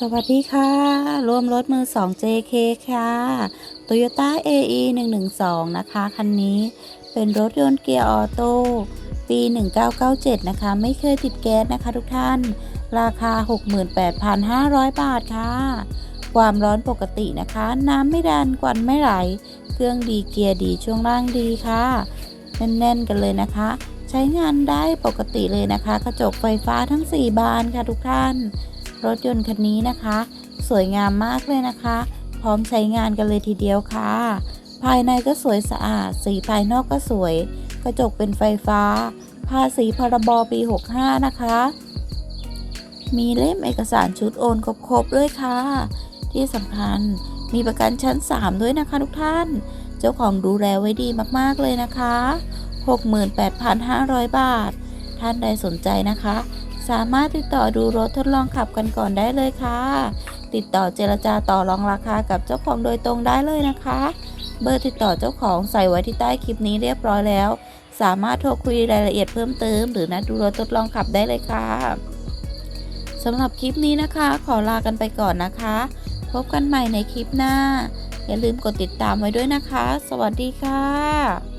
สวัสดีค่ะ รวมรถมือ 2 JK ค่ะ Toyota AE 112 นะคะ คันนี้เป็นรถยนต์เกียร์ออโต้ปี 1997 นะคะ ไม่เคยติดแก๊สนะคะทุกท่าน ราคา 68,500 บาทค่ะ ความร้อนปกตินะคะ น้ำไม่ดันกวันไม่ไหล เครื่องดีเกียร์ดีช่วงล่างดีค่ะ แน่นๆกันเลยนะคะ ใช้งานได้ปกติเลยนะคะ กระจกไฟฟ้าทั้ง 4 บานค่ะทุกท่าน รถยนต์คันนี้นะคะ สวยงามมากเลยนะคะ พร้อมใช้งานกันเลยทีเดียวค่ะ ภายในก็สวยสะอาด สีภายนอกก็สวย กระจกเป็นไฟฟ้า ภาษีพรบปี 65 นะคะ มีเล่มเอกสารชุดโอนครบๆด้วยค่ะ ที่สำคัญมีประกันชั้น 3 ด้วยนะคะทุกท่าน เจ้าของดูแลไว้ดีมากๆเลยนะคะ 68,500 บาท ท่านใดสนใจนะคะ สามารถติดต่อดูรถทดลองขับกันก่อนได้เลยค่ะ ติดต่อเจรจาต่อรองราคากับเจ้าของโดยตรงได้เลยนะคะ เบอร์ติดต่อเจ้าของใส่ไว้ที่ใต้คลิปนี้เรียบร้อยแล้ว สามารถโทรคุยรายละเอียดเพิ่มเติม หรือนัดดูรถทดลองขับได้เลยค่ะสำหรับคลิปนี้นะคะ ขอลากันไปก่อนนะคะ พบกันใหม่ในคลิปหน้า อย่าลืมกดติดตามไว้ด้วยนะคะ สวัสดีค่ะ